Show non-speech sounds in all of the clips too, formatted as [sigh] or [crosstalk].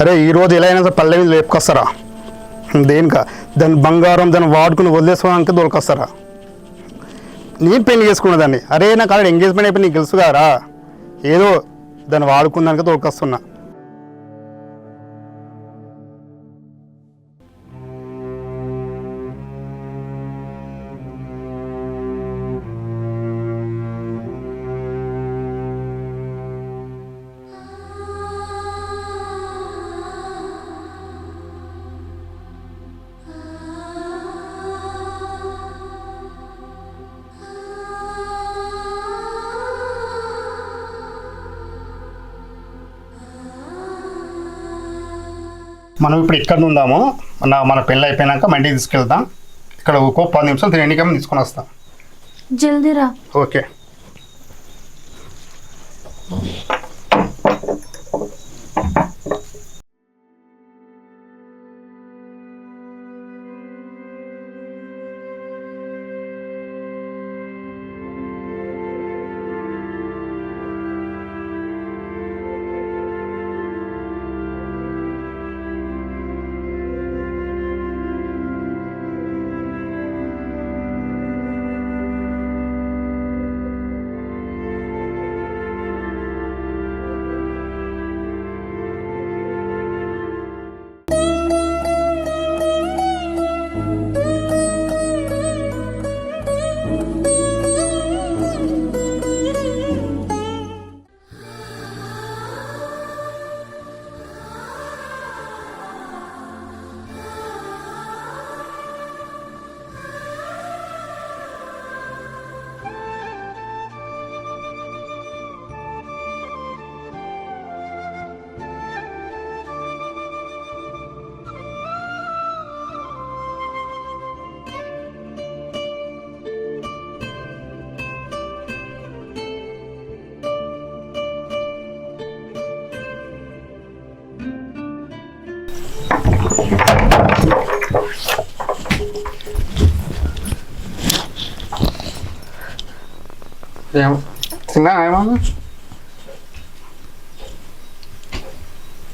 అరే ఈరోజు ఎలా అయినా సరే పల్లె మీద లేపుకొస్తారా? దేనిక? దాని బంగారం దాన్ని వాడుకుని వదిలేసుకోవడానికి దొరకొస్తారా నేను పెళ్ళి చేసుకున్న దాన్ని అరే నాకు ఆల్రెడీ ఎంగేజ్మెంట్ అయిపోయి నీకు తెలుసు కదరా? ఏదో దాన్ని వాడుకున్నానికి దొరకొస్తున్నా మనం ఇప్పుడు ఇక్కడ ఉందాము. మన మన పెళ్ళి అయిపోయినాక మండికి తీసుకెళ్తాం ఇక్కడ ఒక్కో పది నిమిషాలు తినేకమే తీసుకొని వస్తాం. జల్దీరా ఓకే.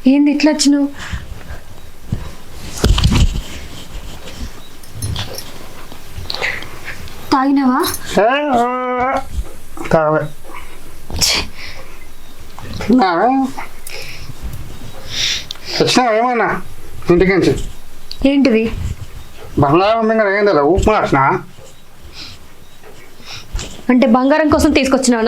ఏంది ఇట్లా వచ్చినావు తాగినావా తిన్నావే వచ్చినావా ఏమన్నా ఇంటికి ఏంటిది బంగారం మీద ఏం తెలియదు ఉప్మా వచ్చినా అంటే బంగారం కోసం తీసుకొచ్చినావు.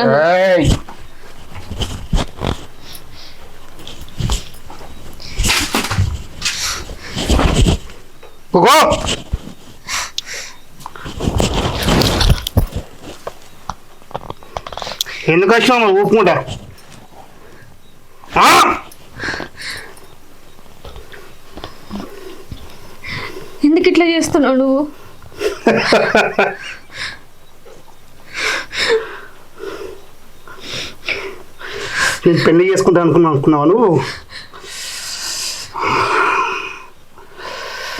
కుకో ఎందుకు వచ్చినావు ఊపుకుంటా? ఎందుకు ఇట్లా చేస్తున్నావు నువ్వు? [laughs] నేను పెళ్ళి చేసుకుంటా అనుకున్నా అనుకున్నావు నువ్వు?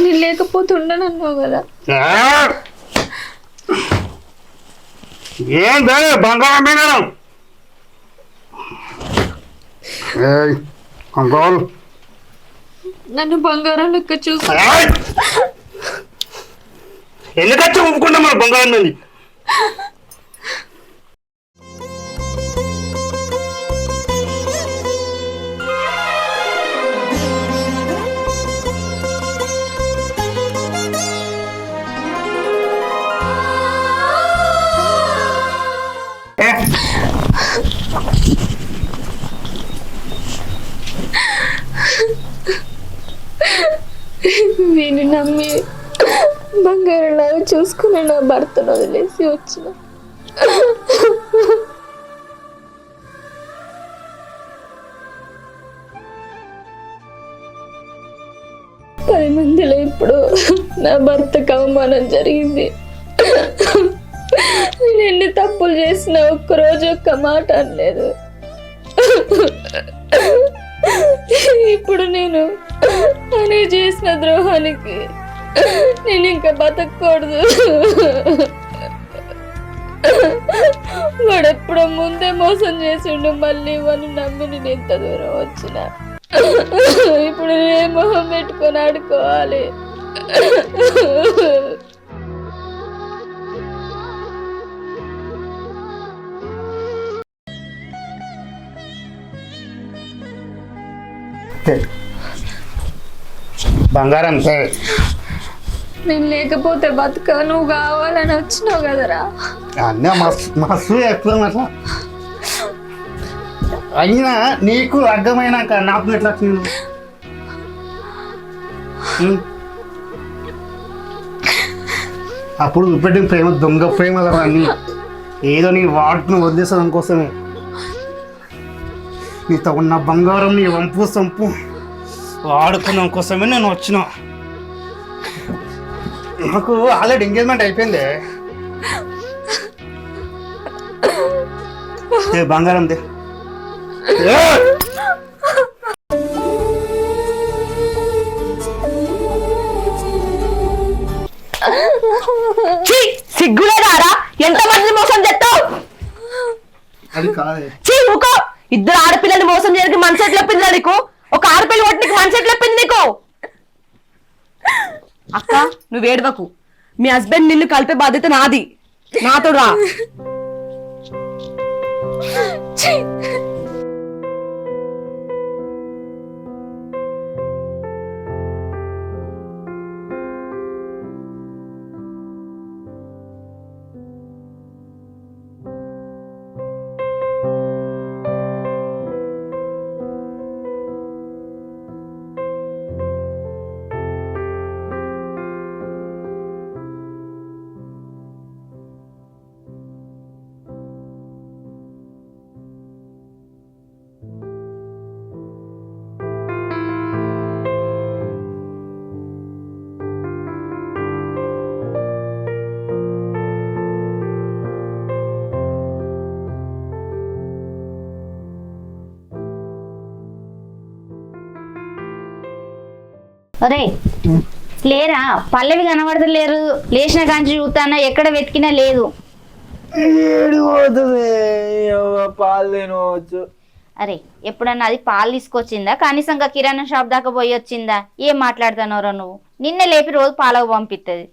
నేను లేకపోతే ఉండను అన్నావు కదా. ఏ? ఏం దాని బంగారం నన్ను బంగారం లెక్క చూసి ఏయ్! ఎందుకచ్చి ఒప్పుకున్నా మన బంగారం నా భర్తను వదిలేసి వచ్చిన. పది మందిలో ఇప్పుడు నా భర్తకు అవమానం జరిగింది. నేను ఎన్ని తప్పులు చేసినా ఒక్కరోజు ఒక్క మాట అనలేదు. ఇప్పుడు నేను అనే చేసిన ద్రోహానికి నేను ఇంకా బతకూడదు వాడు ఎప్పుడో ముందే మోసం చేసిండు మళ్ళీ వాళ్ళు నమ్మి నేను ఎంత దూరం వచ్చిన. ఇప్పుడు నేను మొహం పెట్టుకొని ఆడుకోవాలి? బంగారం సార్. నేను లేకపోతే బతుక నువ్వు కావాలని వచ్చినావు కదరా. అన్న మస్తు మస్తు చెప్తాం అట్లా అయినా నీకు అర్థమైనాక నాకు ఎట్లా అప్పుడు చూపెట్టిన ప్రేమ దొంగ ప్రేమ కదా అన్ని ఏదో నీ వాటిని వదిలేసడం కోసమే. నీతో ఉన్న బంగారం నీ వంపు సంపు వాడుకున్నాం కోసమే నేను వచ్చినా. నాకు ఆల్రెడీ ఎంగేజ్మెంట్ అయిపోయింది. ఏ బంగారం దే. సిగ్గులేదారా? ఎంత మంది మోసం చేస్తావు? అది కాదు. చీ ఊకో ఇద్దరు ఆడపిల్లల్ని మోసం చేయడానికి మనసు ఎట్లా నీకు? ఒక ఆడపిల్ల కొట్టి నీకు మనసు ఎట్లా చెప్పింది నీకు? అక్క నువ్వు ఏడవకు. మీ హస్బెండ్ నిన్ను కలిపే బాధ్యత నాది. నాతో రా. ఒరే లేరా? పల్లవి కనబడతలేరు. లేచిన కాంచి చూస్తానా ఎక్కడ వెతికినా లేదు. అరే ఎప్పుడన్నా అది పాలు తీసుకొచ్చిందా? కనీసంగా కిరాణా షాప్ దాకా పోయి వచ్చిందా? ఏం మాట్లాడుతున్నావురా నువ్వు? నిన్న లేపి రోజు పాలకు పంపిస్తుంది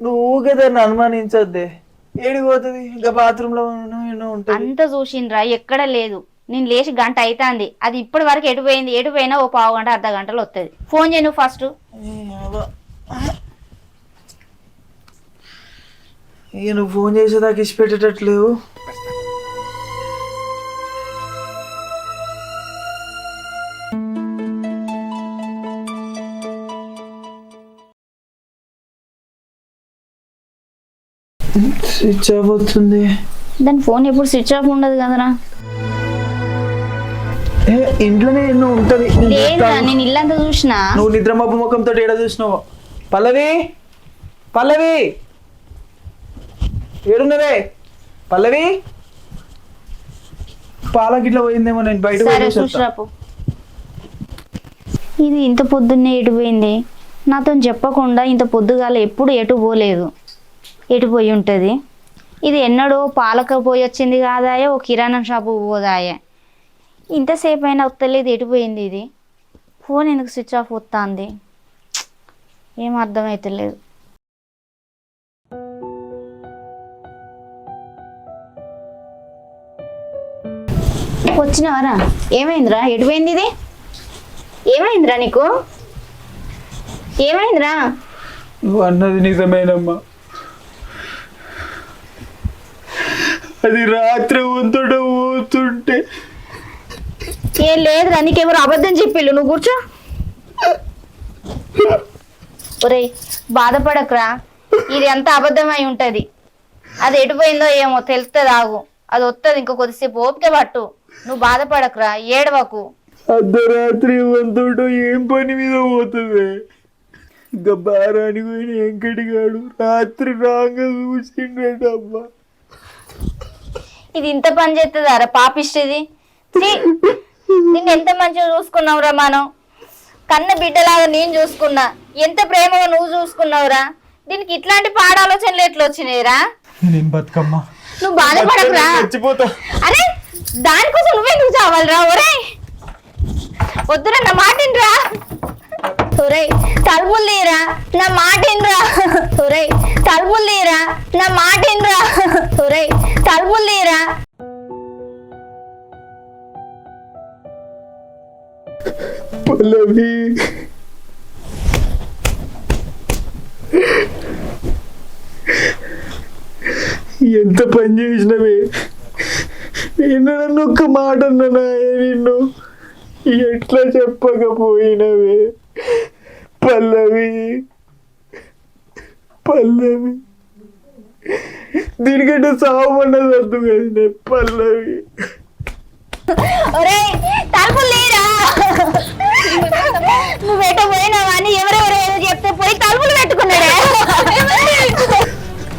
నువ్వు దాన్ని అనుమానించొద్దే. ఏడు పోతుంది ఇంకా బాత్రూమ్లో అంత చూసిండ్రా? ఎక్కడ లేదు. నేను లేచి గంట అవుతుంది అది ఇప్పటి వరకు ఎటు పోయింది ఎటు పోయినా ఓ పావు గంట అర్ధ గంటలు వస్తుంది ఫోన్ చేయి నువ్వు ఫస్ట్. నువ్వు ఫోన్ చేసేదాకా ఇచ్చి పెట్టేటట్లేవు. స్విచ్ ఆఫ్ అవుతుంది. దాని ఫోన్ ఎప్పుడు స్విచ్ ఆఫ్ ఉండదు కదరా. ఇంట్లోనే ఎన్నో ఉంటది. చెప్తాను. నేను ఇల్లంతా చూసినా. నువ్వు నిద్రమబ్బు ముఖంతో ఏడ చూసినావు? పల్లవి! పల్లవి! ఏడున్నవే? పల్లవి! పాలకిట్లా పోయిందేమో నేను బయట ఇది ఇంత పొద్దున్నే ఎటు పోయింది? నాతో చెప్పకుండా ఇంత పొద్దుగాల ఎప్పుడు ఎటు పోలేదు. ఎటు పోయి ఉంటుంది? ఇది ఎన్నడో పాలక పోయి వచ్చింది కాదాయే ఓ కిరాణా షాపు పోదాయే. ఇంతసేపు అయినా వస్తలేదు ఎడిపోయింది ఇది? ఫోన్ ఎందుకు స్విచ్ ఆఫ్ వస్తుంది ఏం అర్థమవుతలేదు వచ్చినవరా? ఏమైందిరా? ఎడిపోయింది ఇది? ఏమైందిరా నీకు? ఏమైందిరా? నువ్వు అన్నది నిజమేనమ్మా. అది రాత్రి వంతట పోతుంటే ఏం లేదురా నీకెవరు అబద్ధం చెప్పిల్లు నువ్వు కూర్చో. ఒరేయ్ బాధపడకురా. ఇది ఎంత అబద్ధమై ఉంటది? అది ఎటు పోయిందో ఏమో తెలుస్తుంది ఆగు. అది వస్తుంది ఇంకో కొద్దిసేపు ఓపిక పట్టు. నువ్వు బాధపడకురా ఏడవకు. అర్ధరాత్రి వంతట ఏం పని మీద పోతుంది? ఇంకా బారానికి పోయిన వెంకటిగాడు రాత్రి రాగా చూసిండమ్మా ఇది ఇంత పని చేస్తుందారా పాపిష్టిది? ఛీ! నిన్ను ఎంత మంచిగా చూసుకున్నావురా మనం? కన్న బిడ్డలాగా నేను చూసుకున్నా. ఎంత ప్రేమగా నువ్వు చూసుకున్నావురా? దీనికి ఇట్లాంటి పాడాలోచనలు ఎట్లా వచ్చినాయిరా? నేను బతుకమ్మా? నువ్వు బాధపడకురా. చచ్చిపోతా. అరే దానికోసం నువ్వే నువ్వు చావాలిరా? ఒరే వద్దురా నా మాటిన్రా ఒరేయ్ తలుపులు తీరా నా మాటిన్రా ఒరేయ్ తలుపులు తీరా నా మాటిన్రా ఒరేయ్ తలుపులు తీరా పల్లవి. ఎంత పని చేసినవే? నేను నన్ను ఒక్క మాట అన్నానా నిన్ను. ఎట్లా చెప్పకపోయినవే? పల్లవి. పల్లవి. దీనికంటే సావమన్నది వద్దు కదా పల్లవి. తలుపులు నువ్వు ఎట పోయినావా అని ఎవరెవరు ఏదో చెప్తే పోయి తలుపులు పెట్టుకున్నాడే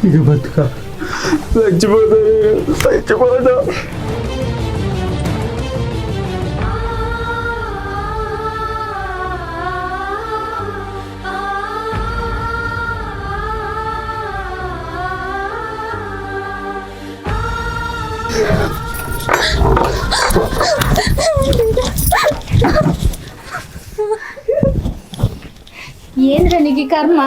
ఇక బతుక. చచ్చిపోతా చచ్చిపోతా. ఏంద్రా నీకు ఈ కర్మ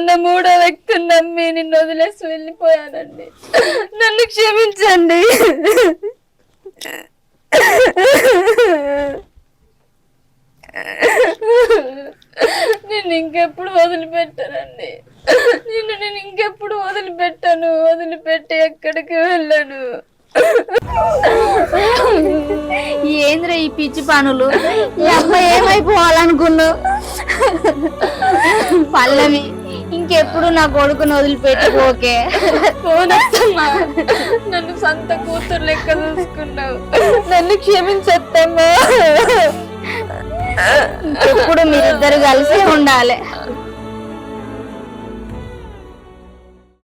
ఉన్న మూడో వ్యక్తిని నమ్మి నిన్ను వదిలేసి వెళ్ళిపోయానండి. నన్ను క్షమించండి. నేను ఇంకెప్పుడు వదిలిపెట్టానండి నిన్ను నేను ఇంకెప్పుడు వదిలిపెట్టాను. వదిలిపెట్టి ఎక్కడికి వెళ్ళాను. ఏంద్రా ఈ పిచ్చి పనులు? ఈ అమ్మాయి ఏమైపోవాలనుకున్నావు? పల్లవి ఇంకెప్పుడు నా కొడుకుని వదిలిపెట్టుకోకే పోనత్తమ్మా నన్ను సొంత కూతురు లెక్క చూసుకున్నావు. నన్ను క్షమించత్తమ్మా. ఎప్పుడు మీరిద్దరు కలిసి ఉండాలి.